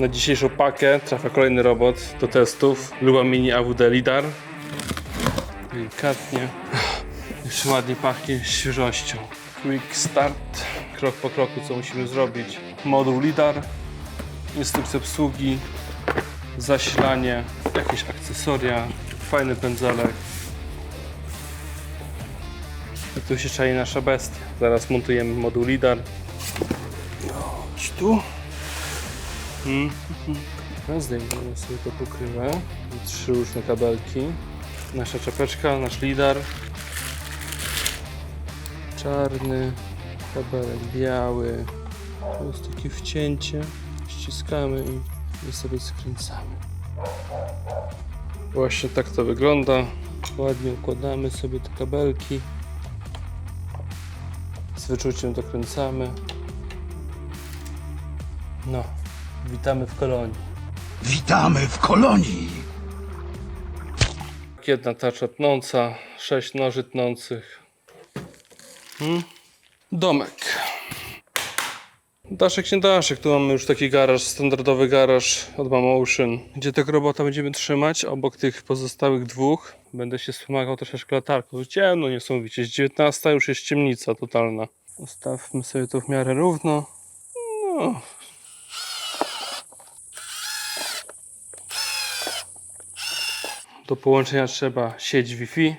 Na dzisiejszą pakę trafia kolejny robot do testów. Luba Mini AWD LIDAR. Delikatnie. Jeszcze ładnie pachnie świeżością. Quick start. Krok po kroku co musimy zrobić. Moduł LIDAR. Instrukcja obsługi. Zasilanie. Jakieś akcesoria. Fajny pędzelek. I tu się czai nasza bestia. Zaraz montujemy moduł LIDAR. Chodź tu. Mm. Teraz zdejmujemy sobie to pokrywę. Trzy różne kabelki. Nasza czapeczka, nasz lidar. Czarny, kabelek biały. Tu jest takie wcięcie. Ściskamy i, i sobie skręcamy. Właśnie tak to wygląda. Ładnie układamy sobie te kabelki. Z wyczuciem dokręcamy. No, witamy w kolonii. Witamy w kolonii. Jedna tarcza tnąca, sześć noży tnących. Hmm? Domek. Daszek nie daszek, tu mamy już taki garaż, standardowy garaż od Mama Ocean, gdzie tego robota będziemy trzymać obok tych pozostałych dwóch. Będę się wspomagał troszeczkę latarką. Ciemno niesamowicie, jest 19, już jest ciemnica totalna. Ustawmy sobie to w miarę równo. No, Do połączenia trzeba sieć Wi-Fi.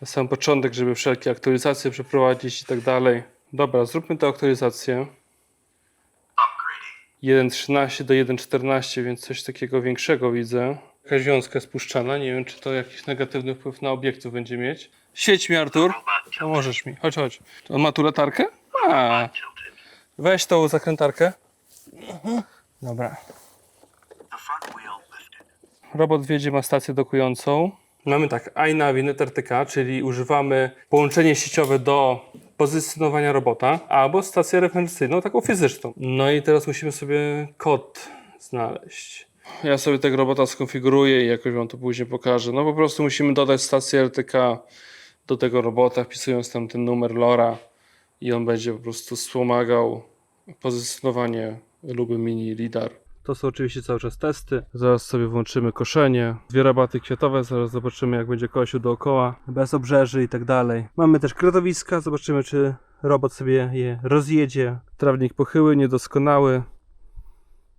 Na sam początek, żeby wszelkie aktualizacje przeprowadzić i tak dalej. Dobra, zróbmy tę aktualizację. 1.13 do 1.14, więc coś takiego większego widzę. Jakaś wiązka spuszczana, nie wiem czy to jakiś negatywny wpływ na obiektyw będzie mieć. Świeć mi Artur, pomożesz mi, chodź, chodź. On ma tu latarkę? Ma. Weź tą zakrętarkę. Dobra. Robot wiedzie ma stację dokującą. Mamy tak, iNavi NetRTK, czyli używamy połączenie sieciowe do pozycjonowania robota, albo stację referencyjną, taką fizyczną. No i teraz musimy sobie kod znaleźć. Ja sobie tego robota skonfiguruję i jakoś wam to później pokażę. No po prostu musimy dodać stację RTK do tego robota, wpisując tam ten numer LoRa i on będzie po prostu wspomagał pozycjonowanie luby mini lidar. To są oczywiście cały czas testy. Zaraz sobie włączymy koszenie. Dwie rabaty kwiatowe, zaraz zobaczymy jak będzie kosił dookoła, bez obrzeży i tak dalej. Mamy też kretowiska, zobaczymy czy robot sobie je rozjedzie. Trawnik pochyły, niedoskonały.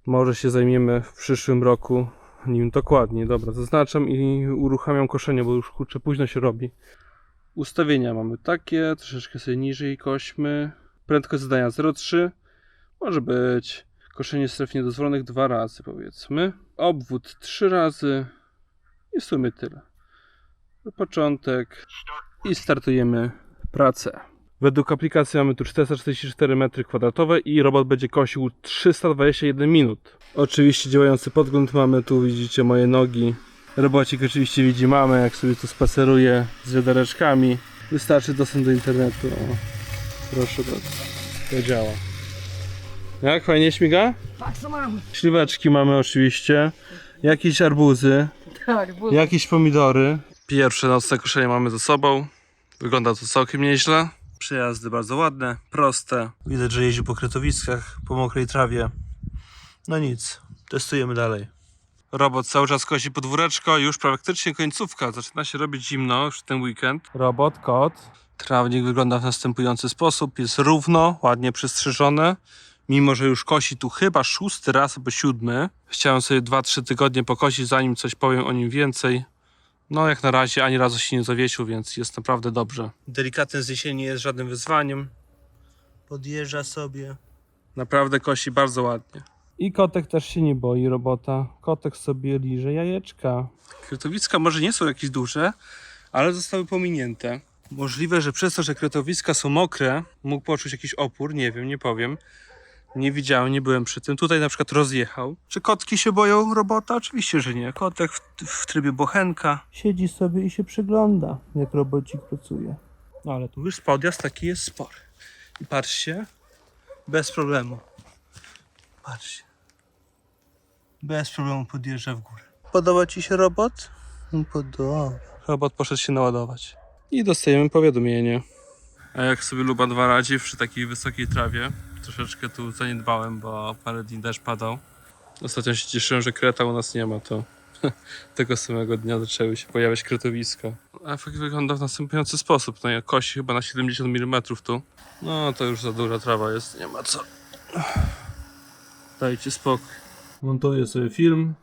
Może się zajmiemy w przyszłym roku nim dokładnie. Dobra, zaznaczam i uruchamiam koszenie, bo już kurczę późno się robi. Ustawienia mamy takie, troszeczkę sobie niżej kośmy. Prędkość zadania 0,3. Może być. Koszenie stref niedozwolonych dwa razy powiedzmy. Obwód trzy razy. I w sumie tyle. Początek. I startujemy pracę. Według aplikacji mamy tu 444 m2 i robot będzie kosił 321 minut. Oczywiście działający podgląd mamy, tu widzicie moje nogi. Robocik oczywiście widzi mamę, jak sobie tu spaceruje z wiadereczkami. Wystarczy dostęp do internetu. O, proszę bardzo. To działa. Jak fajnie śmiga? Tak, co mam. Śliweczki mamy oczywiście. Jakieś arbuzy, Tak, bo jakieś pomidory. Pierwsze nocne koszenie mamy za sobą. Wygląda to całkiem nieźle. Przejazdy bardzo ładne, proste. Widać, że jeździ po kretowiskach, po mokrej trawie. No nic, testujemy dalej. Robot cały czas kosi podwóreczko, już praktycznie końcówka. Zaczyna się robić zimno już w ten weekend. Robot, kot. Trawnik wygląda w następujący sposób. Jest równo, ładnie przystrzyżone. Mimo, że już kosi tu chyba szósty raz albo siódmy. Chciałem sobie 2-3 tygodnie pokosić, zanim coś powiem o nim więcej. No, jak na razie ani razu się nie zawiesił, więc jest naprawdę dobrze. Delikatne zniesienie nie jest żadnym wyzwaniem. Podjeżdża sobie. Naprawdę kosi bardzo ładnie. I kotek też się nie boi robota. Kotek sobie liże jajeczka. Kretowiska może nie są jakieś duże, ale zostały pominięte. Możliwe, że przez to, że kretowiska są mokre, mógł poczuć jakiś opór, nie wiem, nie powiem. Nie widziałem, nie byłem przy tym. Tutaj na przykład rozjechał. Czy kotki się boją robota? Oczywiście, że nie. Kotek w, w trybie bochenka. Siedzi sobie i się przygląda, jak robocik pracuje. No ale tu już podjazd taki jest spory. I patrzcie, bez problemu. Patrzcie. Bez problemu podjeżdża w górę. Podoba Ci się robot? Podoba. Robot poszedł się naładować. I dostajemy powiadomienie. A jak sobie Luba 2 radzi przy takiej wysokiej trawie? Troszeczkę tu zaniedbałem, bo parę dni deszcz padał. Ostatnio się cieszyłem, że kreta u nas nie ma, to tego samego dnia zaczęły się pojawiać kretowiska. Efekt wygląda w następujący sposób. No jak kosi chyba na 70 mm tu. No to już za duża trawa jest, nie ma co. Dajcie spokój. Montuję sobie film.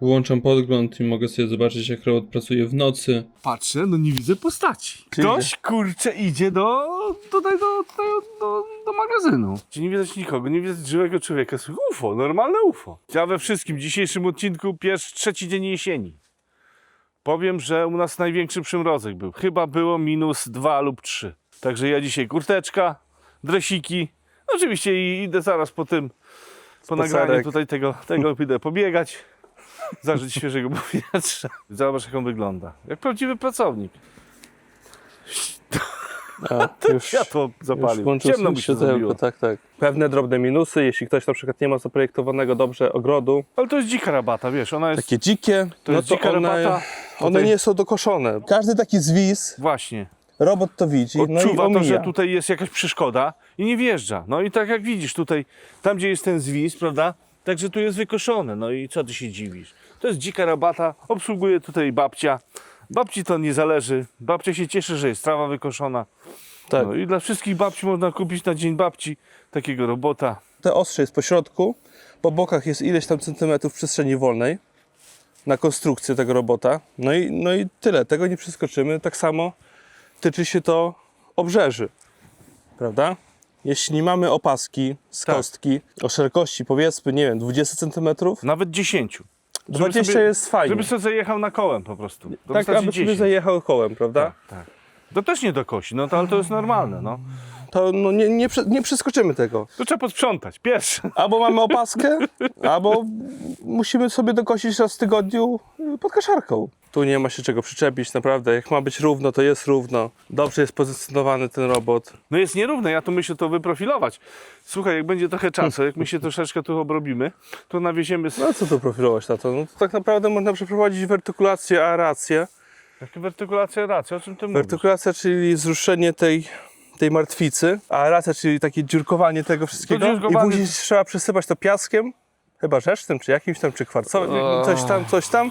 Włączam podgląd i mogę sobie zobaczyć jak robot pracuje w nocy. Patrzę, no nie widzę postaci. Ktoś, kurczę, idzie do, tutaj do, do, do, do magazynu. Czy nie widać nikogo, nie widać żywego człowieka. Słuchaj, UFO, normalne UFO. Ja we wszystkim, w dzisiejszym odcinku, pierwszy, trzeci dzień jesieni. Powiem, że u nas największy przymrozek był. Chyba było minus dwa lub trzy. Także ja dzisiaj kurteczka, dresiki. Oczywiście i idę zaraz po tym, po nagraniu tutaj tego, tego idę pobiegać. Zażyć świeżego powietrza. Zobacz jak on wygląda. Jak prawdziwy pracownik. A, już, Światło zapalił. Ciemno mi się zrobiło. tak, tak. Pewne drobne minusy, jeśli ktoś na przykład nie ma zaprojektowanego dobrze ogrodu, Ale to jest dzika rabata, wiesz, ona jest... takie dzikie, To no jest to dzika one, rabata. one Tutaj- nie są dokoszone. Każdy taki zwis, Właśnie. robot to widzi, no i Odczuwa to, że tutaj jest jakaś przeszkoda i nie wjeżdża. No i tak jak widzisz tutaj, tam gdzie jest ten zwis, prawda? Także tu jest wykoszone. No i co ty się dziwisz? To jest dzika rabata, obsługuje tutaj babcia. Babci to nie zależy. Babcia się cieszy, że jest trawa wykoszona. Tak. No i dla wszystkich babci można kupić na dzień babci takiego robota. Te ostrze jest po środku, po bokach jest ileś tam centymetrów przestrzeni wolnej na konstrukcję tego robota. No i, no i tyle, tego nie przeskoczymy. Tak samo tyczy się to obrzeży, prawda? Jeśli mamy opaski z Tak. kostki o szerokości powiedzmy, nie wiem, 20 centymetrów, Nawet 10. 20 sobie- jest fajnie. Żeby sobie zajechał na kołem po prostu. To tak, wystarczy aby sobie 10. zajechał kołem, prawda? Tak, tak. To też nie dokosi, no to, ale to jest normalne, no. To no, nie, nie, prze- nie przeskoczymy tego. To trzeba posprzątać, pierwszy. Albo mamy opaskę, albo musimy sobie dokosić raz w tygodniu y, pod kaszarką. Tu nie ma się czego przyczepić, naprawdę. Jak ma być równo, to jest równo. Dobrze jest pozycjonowany ten robot. No jest nierówne, ja tu myślę to wyprofilować. Słuchaj, jak będzie trochę czasu, jak my się troszeczkę tu obrobimy, to nawieziemy... No co tu profilować na to? No to tak naprawdę można przeprowadzić wertykulację, aerację. Jakie wertykulacje racja, o czym ty mówisz? Wertykulacja, czyli zruszenie tej, tej martwicy, a aeracja, czyli takie dziurkowanie tego wszystkiego. I dziurkowanie- później trzeba przesypać to piaskiem, chyba rzecznym, czy jakimś tam, czy kwarcowym, coś tam, coś tam.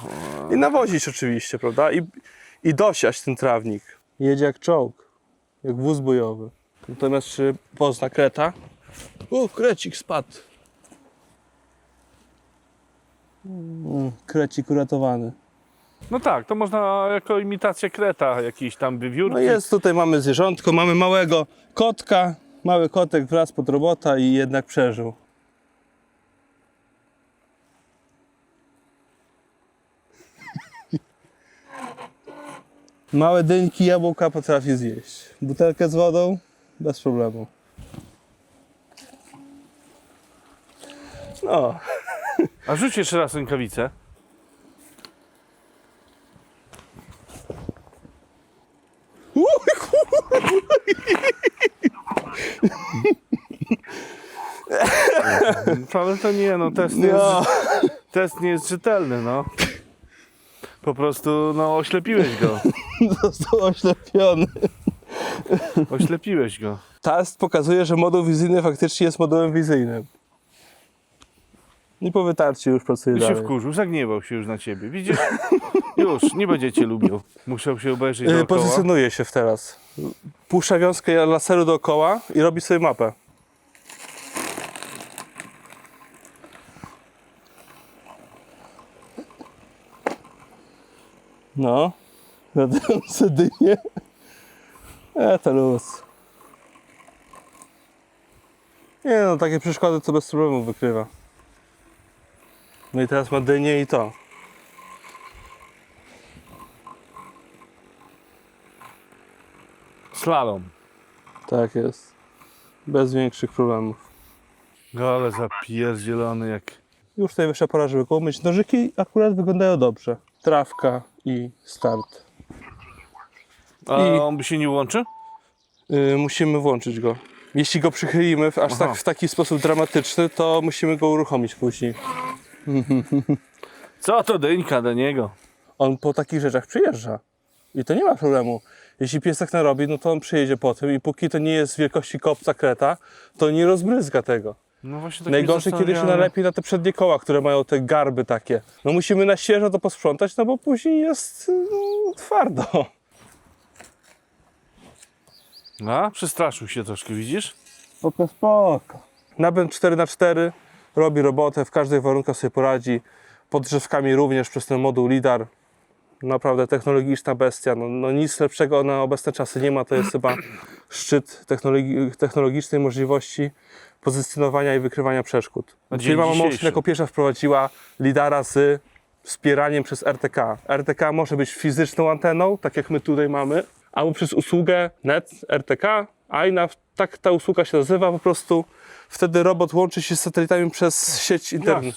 I nawozić oczywiście, prawda? I, i dosiać ten trawnik. Jedzie jak czołg, jak wóz bojowy. Natomiast czy pozna kreta? O, krecik spadł. Mm, Krecik uratowany. No tak, to można jako imitację kreta, jakiejś tam wywiórki. No jest, tutaj mamy zwierzątko, mamy małego kotka. Mały kotek wraz pod robota i jednak przeżył. Małe dyńki, jabłka potrafi zjeść. Butelkę z wodą bez problemu. No, A rzuć jeszcze raz rękawicę. Ale to nie, no test nie, no. jest, test nie jest rzetelny, no. Po prostu, no, oślepiłeś go. został oślepiony. Oślepiłeś go. Test pokazuje, że moduł wizyjny faktycznie jest modułem wizyjnym. I po wytarciu już pracuje Już się dalej. wkurzył, zagniewał się już na ciebie. Widzisz? Już, nie będzie cię lubił. Musiał się obejrzeć Yy, dookoła. Pozycjonuje się w teraz. Puszcza wiązkę laseru dookoła i robi sobie mapę. No, latające dynie. E, to luz. Nie no, takie przeszkody to bez problemu wykrywa. No i teraz ma dynię i to. Slalom. Tak jest. Bez większych problemów. No ale zapierdzielony jak... Już tutaj wyższa pora, żeby umyć. Nożyki akurat wyglądają dobrze. Trawka i start. A I- on by się nie łączy? Yy, musimy włączyć go. Jeśli go przychylimy w, aż Aha. tak, w taki sposób dramatyczny, to musimy go uruchomić później. Co to dyńka do niego? On po takich rzeczach przyjeżdża. I to nie ma problemu. Jeśli pies tak narobi, no to on przyjedzie po tym i póki to nie jest wielkości kopca kreta, to nie rozbryzga tego. No właśnie tak Najgorsze, kiedy się nalepi na te przednie koła, które mają te garby takie. No musimy na świeżo to posprzątać, no bo później jest mm, twardo. A, przestraszył się troszkę, widzisz? Spoko, spoko. Napęd 4x4 robi robotę, w każdych warunkach sobie poradzi. Pod drzewkami również przez ten moduł LIDAR. Naprawdę technologiczna bestia. No, no nic lepszego na obecne czasy nie ma. To jest chyba szczyt technologi technologicznej możliwości pozycjonowania i wykrywania przeszkód. Dzień Firma Motion jako pierwsza wprowadziła LIDARa z wspieraniem przez RTK. RTK może być fizyczną anteną, tak jak my tutaj mamy, albo przez usługę NET RTK, a i na, tak ta usługa się nazywa po prostu. Wtedy robot łączy się z satelitami przez sieć internet.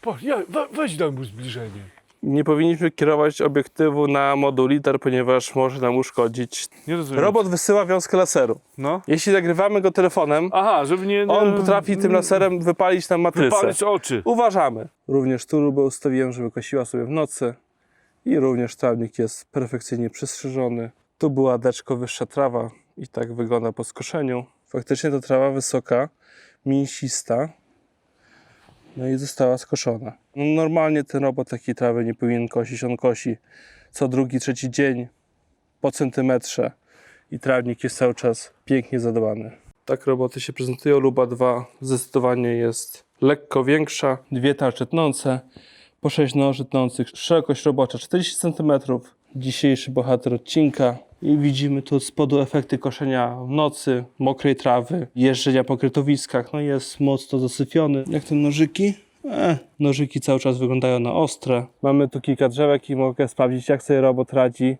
Po, ja, we, weź daj mu zbliżenie. Nie powinniśmy kierować obiektywu na moduł LIDAR, ponieważ może nam uszkodzić. Nie rozumiem. Robot wysyła wiązkę laseru. No. Jeśli nagrywamy go telefonem, Aha, żeby nie... nie on potrafi tym laserem wypalić nam matrycę. Wypalić oczy. Uważamy. Również tu lubę ustawiłem, żeby kosiła sobie w nocy. I również trawnik jest perfekcyjnie przystrzyżony. Tu była deczko wyższa trawa i tak wygląda po skoszeniu. Faktycznie to trawa wysoka, mięsista. No i została skoszona. No normalnie ten robot takiej trawy nie powinien kosić. On kosi co drugi, trzeci dzień po centymetrze i trawnik jest cały czas pięknie zadbany. Tak roboty się prezentują. Luba 2 zdecydowanie jest lekko większa. Dwie tarcze tnące, po 6 noży tnących. Szerokość robocza 40 cm. Dzisiejszy bohater odcinka. I widzimy tu od spodu efekty koszenia w nocy, mokrej trawy, jeżdżenia po krytowiskach. No jest mocno zasyfiony. Jak te nożyki? E, nożyki cały czas wyglądają na ostre. Mamy tu kilka drzewek i mogę sprawdzić, jak sobie robot radzi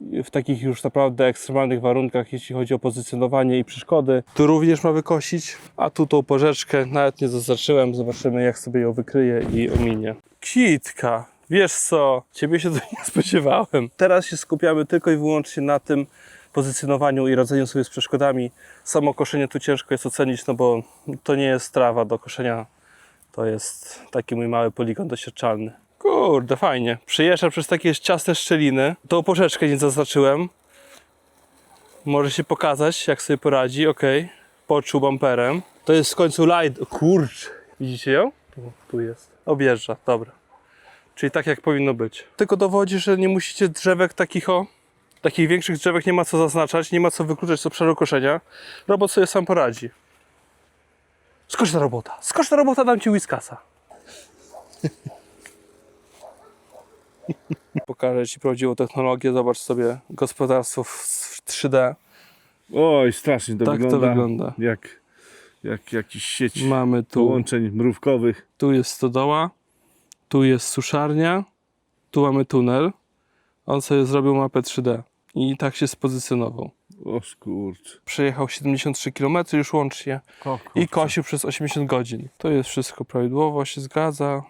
w takich już naprawdę ekstremalnych warunkach, jeśli chodzi o pozycjonowanie i przeszkody. Tu również ma wykosić, a tu tą porzeczkę nawet nie zaznaczyłem. Zobaczymy, jak sobie ją wykryje i ominie. Kitka, wiesz co, ciebie się tu nie spodziewałem. Teraz się skupiamy tylko i wyłącznie na tym pozycjonowaniu i radzeniu sobie z przeszkodami. Samo koszenie tu ciężko jest ocenić, no bo to nie jest trawa do koszenia. To jest taki mój mały poligon doświadczalny. Kurde, fajnie. Przejeżdża przez takie ciasne szczeliny. Tą porzeczkę nie zaznaczyłem. Może się pokazać, jak sobie poradzi. Ok. Poczuł bumperem. To jest w końcu light. Kurcz. Widzicie ją? Tu, tu jest. Objeżdża, dobra. Czyli tak jak powinno być. Tylko dowodzi, że nie musicie drzewek takich o. Takich większych drzewek nie ma co zaznaczać, nie ma co wykluczać z obszaru koszenia. Robot sobie sam poradzi. Skocz na robota. Skocz na robota, dam ci whiskasa. Pokażę Ci prawdziwą technologię. Zobacz sobie gospodarstwo w w 3D. Oj, strasznie to Tak to wygląda. wygląda. Jak, jak jakiś sieć Mamy tu, połączeń mrówkowych. tu jest stodoła, tu jest suszarnia, tu mamy tunel. On sobie zrobił mapę 3D i tak się spozycjonował. O skurcz. Przejechał 73 km już łącznie i kosił przez 80 godzin. To jest wszystko prawidłowo, się zgadza.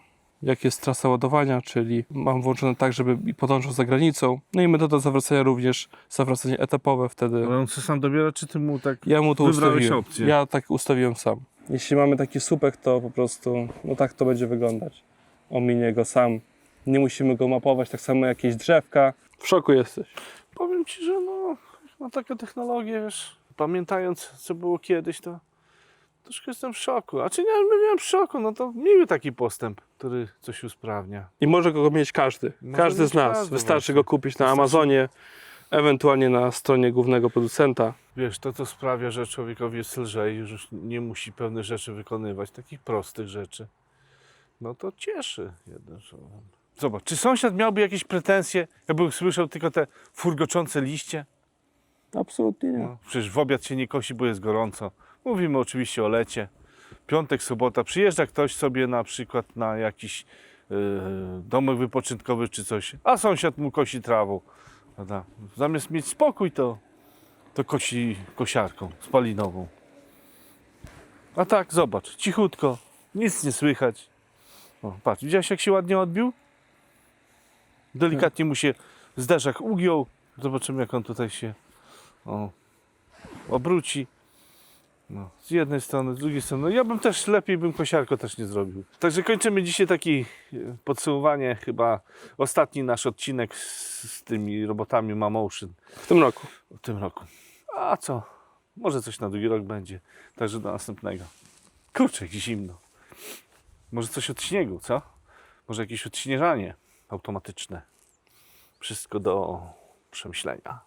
Jak jest trasa ładowania, czyli mam włączone tak, żeby podążał za granicą. No i metoda zawracania również, zawracanie etapowe wtedy. Ale on co sam dobiera, czy ty mu tak... Ja mu to ustawiłem. opcję. Ja tak ustawiłem sam. Jeśli mamy taki słupek, to po prostu no tak to będzie wyglądać. Ominie go sam. Nie musimy go mapować, tak samo jakieś drzewka. W szoku jesteś. Powiem ci, że no, no taka technologia, wiesz, pamiętając co było kiedyś, to troszkę jestem w szoku. A czy nie, my miałem w szoku, no to miły taki postęp, który coś usprawnia. I może go mieć każdy. Może każdy mieć z nas. każdy Wystarczy właśnie. go kupić na Wystarczy- Amazonie, ewentualnie na stronie głównego producenta. Wiesz, to to sprawia, że człowiekowi jest lżej, że już nie musi pewnych rzeczy wykonywać, takich prostych rzeczy. No to cieszy jednym słowem. Zobacz, czy sąsiad miałby jakieś pretensje, jakby słyszał tylko te furgoczące liście? Absolutnie nie. No, przecież w obiad się nie kosi, bo jest gorąco. Mówimy oczywiście o lecie. Piątek, sobota. Przyjeżdża ktoś sobie na przykład na jakiś yy, domek wypoczynkowy czy coś, a sąsiad mu kosi trawą. Prawda? Zamiast mieć spokój, to, to kosi kosiarką spalinową. A tak, zobacz, cichutko, nic nie słychać. O, patrz, widziałeś jak się ładnie odbił? Delikatnie mu się zderzak ugiął. Zobaczymy jak on tutaj się o, obróci. No, z jednej strony, z drugiej strony. No, ja bym też lepiej bym kosiarko też nie zrobił. Także kończymy dzisiaj taki e, podsumowanie, chyba ostatni nasz odcinek z, z tymi robotami Mamotion W tym roku. w tym roku. A co? Może coś na drugi rok będzie. Także do następnego. Kurczę, jak zimno. Może coś od śniegu, co? Może jakieś odśnieżanie automatyczne. Wszystko do przemyślenia.